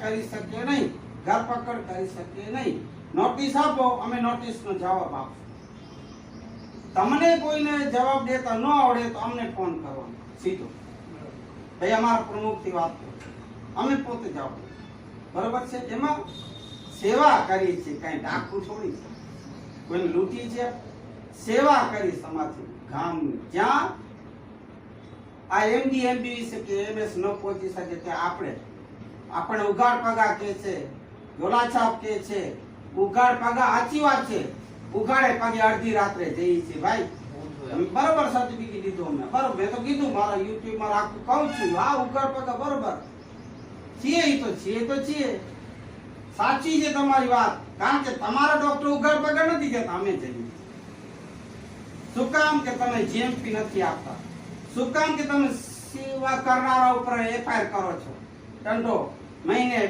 કરી શકીએ નહીં, ધરપકડ કરી શકીએ નહીં. નોટિસ આપો, અમે નોટિસનો જવાબ આપશું. તમને કોઈને જવાબ દેતા ન આવડે તો અમને ફોન કરવાનો સીધો. ભાઈ, અમારા પ્રમુખથી વાત કરો. અમે પોતે જવાબ બરોબર છે? એમાં સેવા કરી છે, કઈ ડાકું છોડી છે? કોઈને લૂંટી છે? સેવા કરી સમાજ ગામની જ્યાં આ એમડી એમબી વિશે કે એમએસ ન પહોંચી શકે ત્યાં આપણે આપણે ઉઘાડ પગા કે છે ઝોલાછાપ કે છે, ઉઘાડ પગા સાચી વાત છે. ઉઘાડે પગે અડધી રાત્રે જઈએ છીએ, ભાઈ. બરોબર સર્ટિફિકેટ દીધું અમે બરોબર, મેં તો કીધું, મારા યુટ્યુબમાં રાખું, કહું છું, આ ઉઘાડ પગા બરોબર. છીએ તો છીએ તો છીએ. સાચી છે તમારી વાત, કારણ કે તમારા ડોક્ટર ઉઘાડ પગા નથી કહેતા, અમે જઈએ. શું કામ કે તમે જીએમપી નથી આપતા? શું કામ કે તમે સેવા કરનારા ઉપર એફઆઈઆર કરો છો? టంటూ మైనే